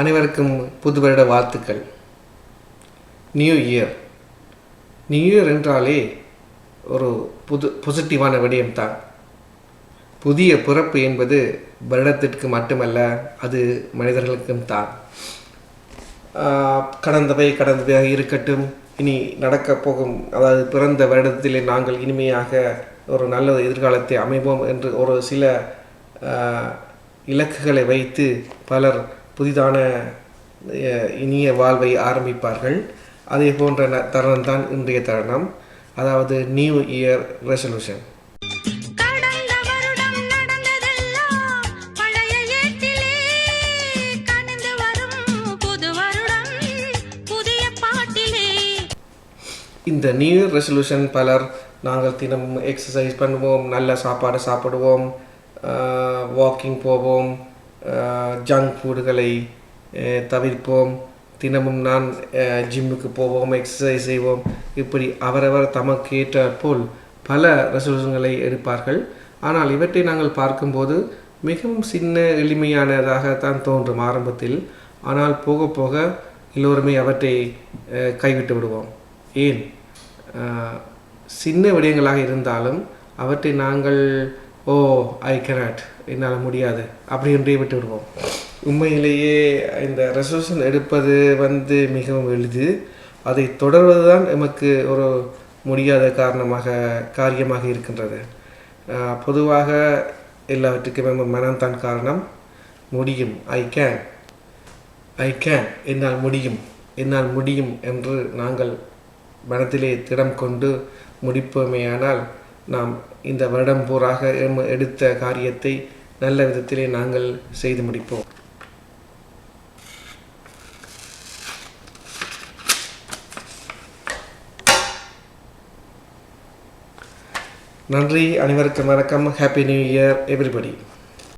அனைவருக்கும் புது வருட வாழ்த்துக்கள். நியூ இயர் நியூ இயர் என்றாலே ஒரு புது பாசிட்டிவான விடயம்தான். புதிய பிறப்பு என்பது வருடத்திற்கு மட்டுமல்ல அது மனிதர்களுக்கும் தான். கடந்தவை கடந்தவையாக இருக்கட்டும். இனி நடக்கப் போகும் அதாவது பிறந்த வருடத்திலே நாங்கள் இனிமையாக ஒரு நல்ல எதிர்காலத்தை அமைவோம் என்று ஒரு சில இலக்குகளை வைத்து பலர் புதிதான இனிய வாழ்வை ஆரம்பிப்பார்கள். அதே போன்ற ந- தருணம்தான் இன்றைய தருணம். அதாவது நியூ இயர் ரெசல்யூஷன் இந்த நியூ இயர் ரெசல்யூஷன் பலர் நாங்கள் தினமும் எக்ஸசைஸ் பண்ணுவோம் நல்ல சாப்பாடு சாப்பிடுவோம் வாக்கிங் போவோம் ஜங்க் ஃபுட்டுகளை தவிர்ப்போம். தினமும் நான் ஜிம்முக்கு போவோம் எக்ஸசைஸ் செய்வோம். இப்படி அவரவர் தமக்கு ஏற்ற போல் பல ரெசல்யூஷன்களை எடுப்பார்கள். ஆனால் இவற்றை நாங்கள் பார்க்கும்போது மிகவும் சின்ன எளிமையானதாகத்தான் தோன்றும் ஆரம்பத்தில். ஆனால் போக போக எல்லோருமே அவற்றை கைவிட்டு விடுவோம். ஏன்? சின்ன விடயங்களாக இருந்தாலும் அவற்றை நாங்கள் ஓ ஐ கனாட் என்னால் முடியாது. அப்படி என்றே விட்டு விடுவோம் உண்மையிலேயே இந்த ரெசல்யூஷன் எடுப்பது வந்து மிகவும் எளிது. அதை தொடர்வது தான் எமக்கு ஒரு முடியாத காரணமாக காரியமாக இருக்கின்றது. பொதுவாக எல்லாவற்றுக்கும் நம்ம மனம்தான் காரணம். முடியும். ஐ கேன் ஐ கேன் என்னால் முடியும். என்னால் முடியும் என்று நாங்கள் மனத்திலே திடம் கொண்டு முடிப்போமேயானால் நாம் இந்த வருடம் பூராக எம் எடுத்த காரியத்தை நல்ல விதத்திலே நாங்கள் செய்து முடிப்போம். நன்றி அனைவருக்கும் வணக்கம். Happy new year everybody